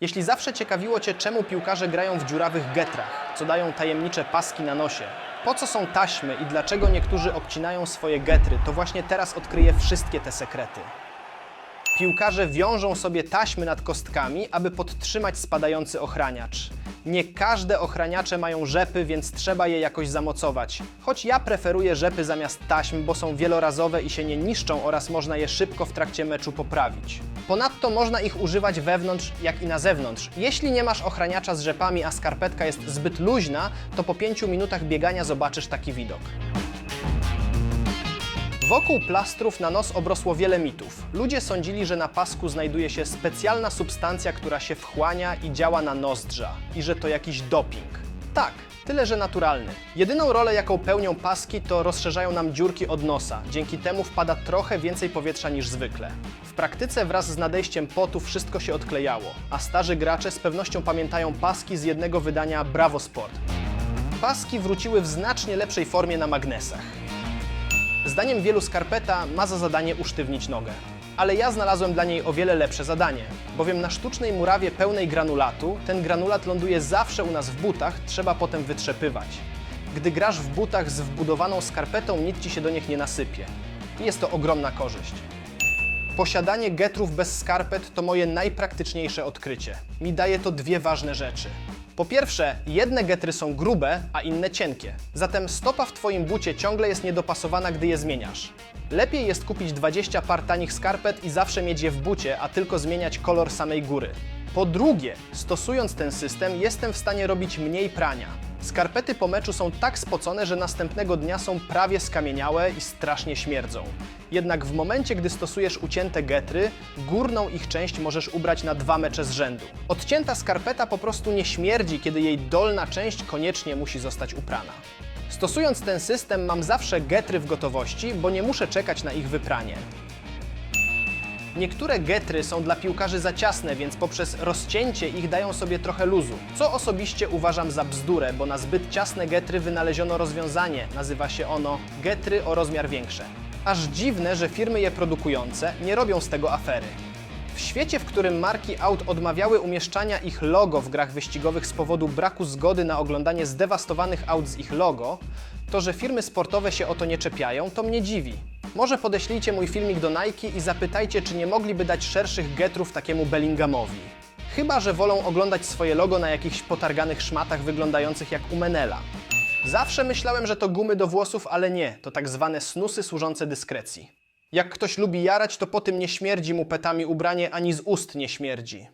Jeśli zawsze ciekawiło Cię, czemu piłkarze grają w dziurawych getrach, co dają tajemnicze paski na nosie, po co są taśmy i dlaczego niektórzy obcinają swoje getry, to właśnie teraz odkryję wszystkie te sekrety. Piłkarze wiążą sobie taśmy nad kostkami, aby podtrzymać spadający ochraniacz. Nie każde ochraniacze mają rzepy, więc trzeba je jakoś zamocować. Choć ja preferuję rzepy zamiast taśm, bo są wielorazowe i się nie niszczą oraz można je szybko w trakcie meczu poprawić. Ponadto można ich używać wewnątrz, jak i na zewnątrz. Jeśli nie masz ochraniacza z rzepami, a skarpetka jest zbyt luźna, to po 5 minutach biegania zobaczysz taki widok. Wokół plastrów na nos obrosło wiele mitów. Ludzie sądzili, że na pasku znajduje się specjalna substancja, która się wchłania i działa na nozdrza i że to jakiś doping. Tak, tyle że naturalny. Jedyną rolę, jaką pełnią paski, to rozszerzają nam dziurki od nosa. Dzięki temu wpada trochę więcej powietrza niż zwykle. W praktyce wraz z nadejściem potu wszystko się odklejało, a starzy gracze z pewnością pamiętają paski z jednego wydania Bravo Sport. Paski wróciły w znacznie lepszej formie na magnesach. Zdaniem wielu skarpeta ma za zadanie usztywnić nogę. Ale ja znalazłem dla niej o wiele lepsze zadanie, bowiem na sztucznej murawie pełnej granulatu ten granulat ląduje zawsze u nas w butach, trzeba potem wytrzepywać. Gdy grasz w butach z wbudowaną skarpetą, nic ci się do nich nie nasypie. Jest to ogromna korzyść. Posiadanie getrów bez skarpet to moje najpraktyczniejsze odkrycie. Mi daje to dwie ważne rzeczy. Po pierwsze, jedne getry są grube, a inne cienkie. Zatem stopa w Twoim bucie ciągle jest niedopasowana, gdy je zmieniasz. Lepiej jest kupić 20 par tanich skarpet i zawsze mieć je w bucie, a tylko zmieniać kolor samej góry. Po drugie, stosując ten system, jestem w stanie robić mniej prania. Skarpety po meczu są tak spocone, że następnego dnia są prawie skamieniałe i strasznie śmierdzą. Jednak w momencie, gdy stosujesz ucięte getry, górną ich część możesz ubrać na dwa mecze z rzędu. Odcięta skarpeta po prostu nie śmierdzi, kiedy jej dolna część koniecznie musi zostać uprana. Stosując ten system mam zawsze getry w gotowości, bo nie muszę czekać na ich wypranie. Niektóre getry są dla piłkarzy za ciasne, więc poprzez rozcięcie ich dają sobie trochę luzu. Co osobiście uważam za bzdurę, bo na zbyt ciasne getry wynaleziono rozwiązanie. Nazywa się ono getry o rozmiar większe. Aż dziwne, że firmy je produkujące nie robią z tego afery. W świecie, w którym marki aut odmawiały umieszczania ich logo w grach wyścigowych z powodu braku zgody na oglądanie zdewastowanych aut z ich logo, to, że firmy sportowe się o to nie czepiają, to mnie dziwi. Może podeślijcie mój filmik do Nike i zapytajcie, czy nie mogliby dać szerszych getrów takiemu Bellinghamowi. Chyba, że wolą oglądać swoje logo na jakichś potarganych szmatach wyglądających jak u Menela. Zawsze myślałem, że to gumy do włosów, ale nie, to tak zwane snusy służące dyskrecji. Jak ktoś lubi jarać, to po tym nie śmierdzi mu petami ubranie, ani z ust nie śmierdzi.